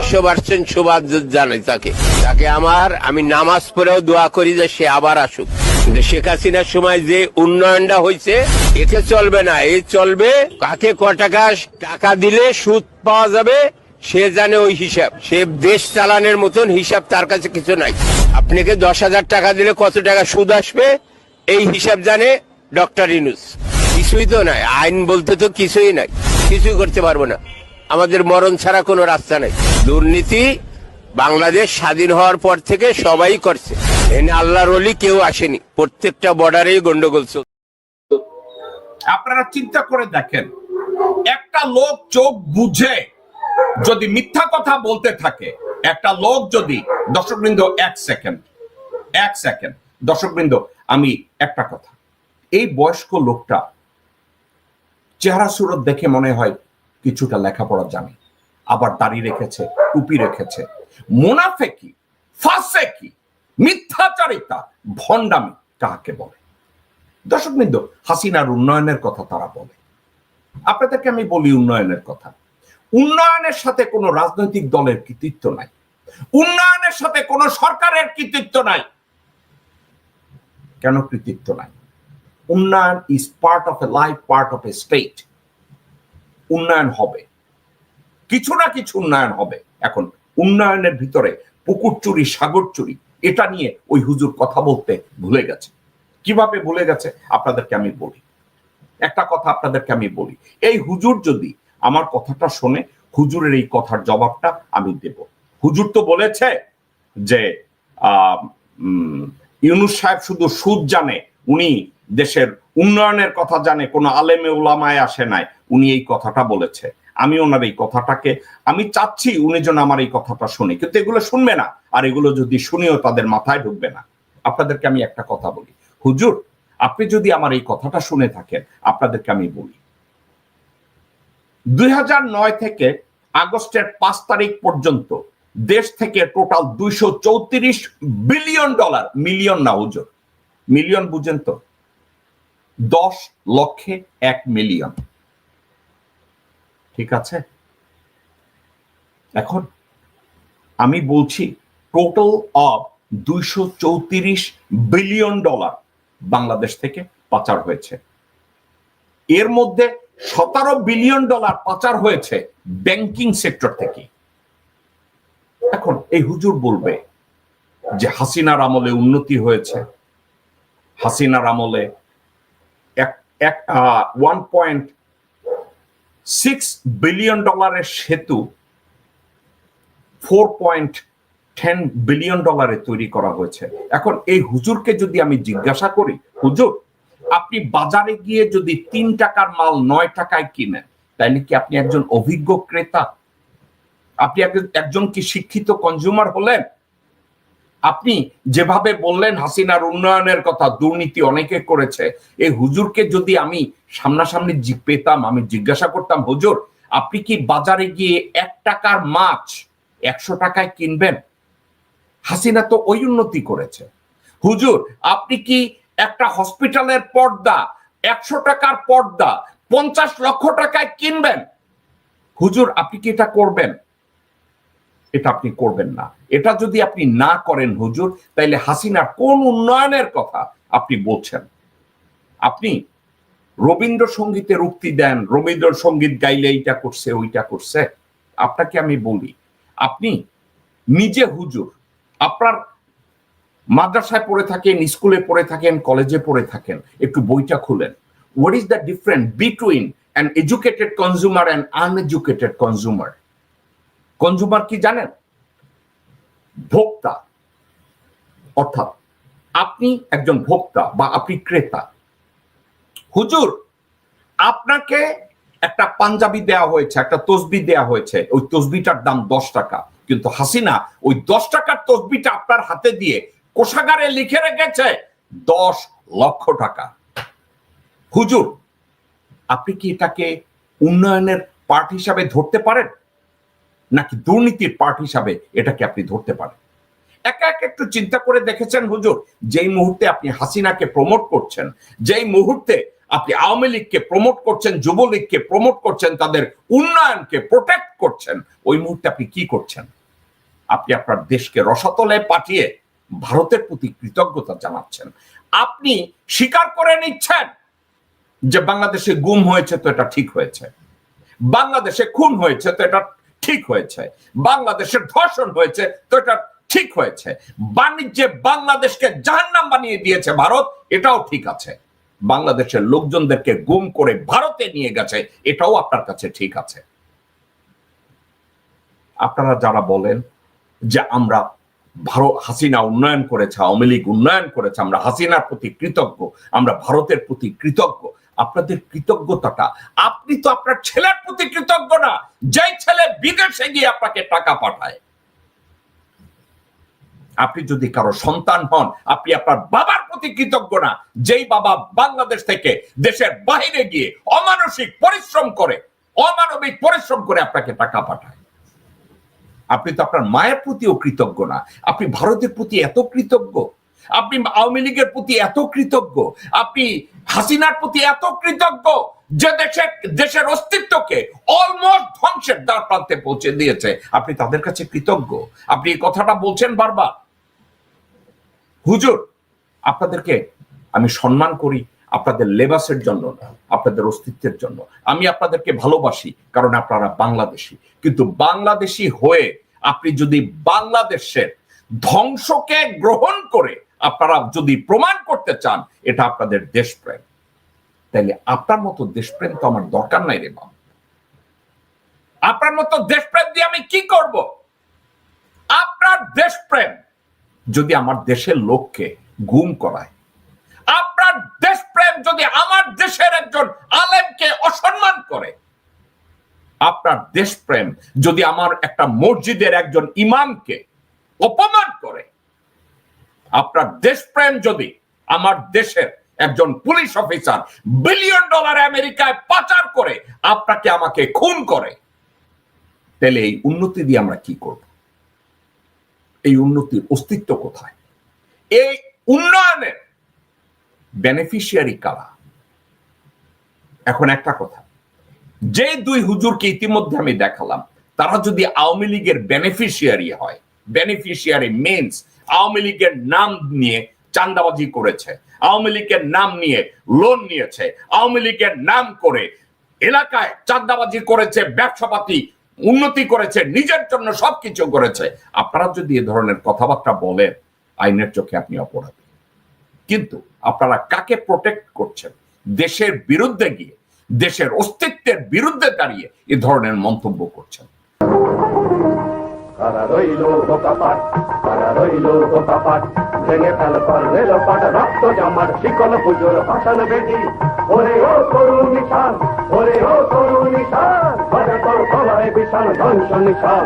একশো পার্সেন্ট শুভাদ জানাই তাকে। তাকে আমার, আমি নামাজ পড়েও দোয়া করি যে সে আবার আসুক। শেখ হাসিনার সময় যে উন্নয়নটা হয়েছে, এতে চলবে না। এই চলবে, কাকে ক টাকা টাকা দিলে সুদ পাওয়া যাবে, সে জানে ওই হিসাব। সে দেশ চালানোর মতন হিসাব তার কাছে কিছু নাই। আপনাকে দশ হাজার টাকা দিলে কত টাকা সুদ আসবে, এই হিসাব জানে ডক্টর ইনুস কিছুই তো নাই। আইন বলতে তো কিছুই নাই। কিছুই করতে পারব না। আমাদের মরণ ছাড়া কোনো রাস্তা নাই। দুর্নীতি বাংলাদেশ স্বাধীন হওয়ার পর থেকে সবাই করছে। এনে আল্লাহর অলি কেউ আসেনি। প্রত্যেকটা বর্ডারেই গন্ডগোল চলছে আপনারা চিন্তা করে দেখেন, একটা লোক চোখ বুঝে যদি মিথ্যা কথা বলতে থাকে, একটা লোক যদি, দর্শকবৃন্দ, এক সেকেন্ড এক সেকেন্ড দর্শকবৃন্দ, আমি একটা কথা, এই বয়স্ক লোকটা চেহারা সুরত দেখে মনে হয় কিছুটা লেখাপড়া জানে। আবার দাড়ি রেখেছে, টুপি রেখেছে। মোনাফেকি ফাসেকি মিথ্যাচারিতা? ভণ্ডামি কাকে বলে? দর্শকবৃন্দ হাসিনার উন্নয়নের কথা তারা বলে। আপনাদেরকে আমি বলি উন্নয়নের কথা। উন্নয়নের সাথে কোনো রাজনৈতিক দলের কৃতিত্ব নাই। উন্নয়নের সাথে কোনো সরকারের কৃতিত্ব নাই। কেন কৃতিত্ব নাই? উন্নয়ন is part of a life part of a state উন্নয়ন হবে। কিছু না কিছু উন্নয়ন হবে। এখন উন্নয়নের ভিতরে পুকুর চুরি, সাগর চুরি, এটা নিয়ে ওই হুজুর কথা বলতে ভুলে গেছে। কীভাবে ভুলে গেছে? আপনাদেরকে আমি বলি। একটা কথা আপনাদেরকে আমি বলি। এই হুজুর যদি আমার কথাটা শোনে, হুজুরের এই কথার জবাবটা আমি দেব। হুজুর তো বলেছে যে ইউনুস সাহেব শুধু সুদ জানে, উনি দেশের উন্নয়নের কথা জানে, কোনো আলেমে ওলামায় আসে নাই, উনি এই কথাটা বলেছে। আমি ওনার এই কথাটাকে, আমি চাচ্ছি উনি যেন আমার এই কথাটা শুনে। কিন্তু এগুলো শুনবে না, আর এগুলো যদি শুনেও তাদের মাথায় ঢুকবে না। আপনাদেরকে আমি একটা কথা বলি। হুজুর, আপনি যদি আমার এই কথাটা শুনে থাকেন, আপনাদেরকে আমি বলি। দুই হাজার নয় থেকে আগস্টের পাঁচ তারিখ পর্যন্ত দেশ থেকে টোটাল দুইশো চৌত্রিশ বিলিয়ন ডলার, মিলিয়ন না হুজুর, মিলিয়ন বুঝেন তো, দশ লক্ষে এক মিলিয়ন। ঠিক আছে? এখন আমি বলছি টোটাল অফ দুইশো চৌত্রিশ বিলিয়ন ডলার বাংলাদেশ থেকে পাচার হয়েছে। এর মধ্যে সতেরো বিলিয়ন ডলার পাচার হয়েছে ব্যাংকিং সেক্টর থেকে। এখন এই হুজুর বলবে যে হাসিনার আমলে উন্নতি হয়েছে। হাসিনার আমলে এক ওয়ান পয়েন্ট সিক্স বিলিয়ন ডলারের সেতু ফোর পয়েন্ট টেন বিলিয়ন ডলারে তৈরি করা হয়েছে। এখন এই হুজুরকে যদি আমি জিজ্ঞাসা করি, হুজুর, আপনি বাজারে গিয়ে যদি তিন টাকার মাল নয় টাকায় কিনেন, তাহলে কি আপনি একজন অভিজ্ঞ ক্রেতা? আপনি একজন কি শিক্ষিত কনজিউমার হলেন? আপনি যেভাবে বললেন হাসিনার উন্নয়নের কথা, দুর্নীতি অনেকে করেছে এই হুজুরকে যদি আমি সামনাসামনি পেতাম, আমি জিজ্ঞাসা করতাম, হুজুর, আপনি কি বাজারে গিয়ে এক টাকার মাছ একশো টাকায় কিনবেন? হাসিনা তো ওই উন্নতি করেছে। হুজুর, আপনি কি একটা হসপিটালের পর্দা, একশো টাকার পর্দা, পঞ্চাশ লক্ষ টাকায় কিনবেন? হুজুর, আপনি কি এটা করবেন? এটা আপনি করবেন না। এটা যদি আপনি না করেন হুজুর, তাইলে হাসিনার কোন উন্নয়নের কথা আপনি বলছেন? আপনি রবীন্দ্রসঙ্গীতের উক্তি দেন, রবীন্দ্রসঙ্গীত গাইলে এইটা করছে, ওইটা করছে। আপনাকে আমি বলি, আপনি নিজে হুজুর, আপনার মাদ্রাসায় পড়ে থাকেন, স্কুলে পড়ে থাকেন, কলেজে পড়ে থাকেন, একটু বইটা খুলেন। What is the different between an educated consumer and uneducated consumer consumer কি জানেন? ভোক্তা। অর্থাৎ আপনি একজন ভোক্তা বা আপনি ক্রেতা। হুজুর, আপনাকে একটা পাঞ্জাবি দেওয়া হয়েছে, একটা তসবি দেওয়া হয়েছে। ওই তসবিটার দাম দশ টাকা। কিন্তু হাসিনা ওই দশ টাকার তসবিটা আপনার হাতে দিয়ে কোষাগারে লিখে রেখেছে দশ লক্ষ টাকা। হুজুর, আপনি কি এটাকে উন্নয়নের পার্ট হিসাবে ধরতে পারেন? নাকি দুর্নীতির পার্ট হিসাবে এটাকে আপনি ধরতে পারেন? একা এক একটু চিন্তা করে দেখেছেন হুজুর? যেই মুহূর্তে আপনি হাসিনাকে প্রমোট করছেন, যেই মুহূর্তে আপনি আওয়ামী লীগকে প্রমোট করছেন, যুবলীগকে প্রমোট করছেন, তাদের উন্নয়নকে প্রোটেক্ট করছেন, ওই মুহূর্তে আপনি কি করছেন? আপনি আপনার দেশকে রসাতলে পাঠিয়ে ভারতের প্রতি কৃতজ্ঞতা জানাচ্ছেন। আপনি স্বীকার করে নিচ্ছেন যে বাংলাদেশে গুম হয়েছে তো এটা ঠিক হয়েছে। বাংলাদেশে খুন হয়েছে তো এটা ঠিক হয়েছে। বাংলাদেশের ধর্ষণ হয়েছে, তো এটা ঠিক হয়েছে। বাণিজ্যে বাংলাদেশকে জাহান্নাম বানিয়ে দিয়েছে ভারত, এটাও ঠিক আছে। বাংলাদেশের লোকজনদেরকে গুম করে ভারতে নিয়ে গেছে, এটাও আপনার কাছে ঠিক আছে। আপনারা যারা বলেন যে আমরা ভারত হাসিনা উন্নয়ন করেছে, আওয়ামী লীগ উন্নয়ন করেছে, আমরা হাসিনার প্রতি কৃতজ্ঞ, আমরা ভারতের প্রতি কৃতজ্ঞ আপনাদের কৃতজ্ঞতাটা, আপনি তো আপনার ছেলের প্রতি কৃতজ্ঞ না, যেই ছেলে বিদেশে গিয়ে আপনাকে টাকা পাঠায়। আপনি যদি কারও সন্তান হন, আপনি আপনার বাবার প্রতি কৃতজ্ঞ না, যেই বাবা বাংলাদেশ থেকে দেশের বাইরে গিয়ে অমানসিক পরিশ্রম করে, অমানবিক পরিশ্রম করে আপনাকে টাকা পাঠায়। আপনি তো আপনার মায়ের প্রতিও কৃতজ্ঞ না, আপনি ভারতের প্রতি এত কৃতজ্ঞ। আপনি আওয়ামী লীগের প্রতি এত কৃতজ্ঞ, আপনি হাসিনার প্রতি এত কৃতজ্ঞ যে দেশের দেশের অস্তিত্বকে অলমোস্ট ধ্বংসের দ্বার প্রান্তে পৌঁছে দিয়েছে। আপনি তাদের কাছে কৃতজ্ঞ। আপনি এই কথাটা বলছেন বারবার। হুজুর, আপনাদেরকে আমি সম্মান করি আপনাদের লেবাসের জন্য না, আপনাদের অস্তিত্বের জন্য। আমি আপনাদেরকে ভালোবাসি কারণ আপনারা বাংলাদেশি। কিন্তু বাংলাদেশি হয়ে আপনি যদি বাংলাদেশের ধ্বংসকে গ্রহণ করে আপনারা যদি প্রমাণ করতে চান, এটা আপনাদের দেশপ্রেম। তাইলে আপনার মতো দেশপ্রেম তো আমার দরকার নাই রে বাবা আপনার মতো দেশপ্রেম দিয়ে আমি কি করব? আপনার দেশপ্রেম যদি আমার দেশের লোককে গুম করায়, আপনার দেশপ্রেম যদি আমার দেশের একজন আলেমকে অসম্মান করে, আপনার দেশপ্রেম যদি আমার একটা মসজিদের একজন ইমামকে অপমান করে আপনার দেশপ্রেম যদি আমার দেশের একজন পুলিশ অফিসার বিলিয়ন ডলার আমেরিকায় পাচার করে আপনাকে আমাকে খুন করে, তাহলে এই উন্নতি দিয়ে আমরা কি করব? এই উন্নতির অস্তিত্ব কোথায়? এই উন্নয়নের বেনিফিশিয়ারি কারা? এখন একটা কথা, যে দুই হুজুরকে ইতিমধ্যে আমি দেখালাম, তারা যদি আওয়ামী লীগের বেনিফিশিয়ারি হয় বেনিফিশিয়ারি মিনস আওয়ামী লীগের নাম নিয়ে চান্দাবাজি করেছে, আওয়ামী লীগের নাম নিয়ে লোন নিয়েছে, আওয়ামী লীগের নাম করে এলাকায় চাঁদাবাজি করেছে, ব্যবসাপাতি উন্নতি করেছে, নিজের জন্য সবকিছু করেছে। আপনারা যদি এ ধরনের কথাবার্তা বলেন, আইনের চোখে আপনি অপরাধী। কিন্তু আপনারা কাকে প্রোটেক্ট করছেন? দেশের বিরুদ্ধে গিয়ে, দেশের অস্তিত্বের বিরুদ্ধে দাঁড়িয়ে এ ধরনের মন্তব্য করছেন। কারা রইল বোকাপাট কারা রইল বোকাপাট ভেঙে ফেল কর রেল পাট, রক্ত জমাট শিকল পুজোর ভাষণ বেদি ওরে ও তরুণ নিশান, ওরে ও তরুণ নিশান বাজা তোর ধ্বংস নিশান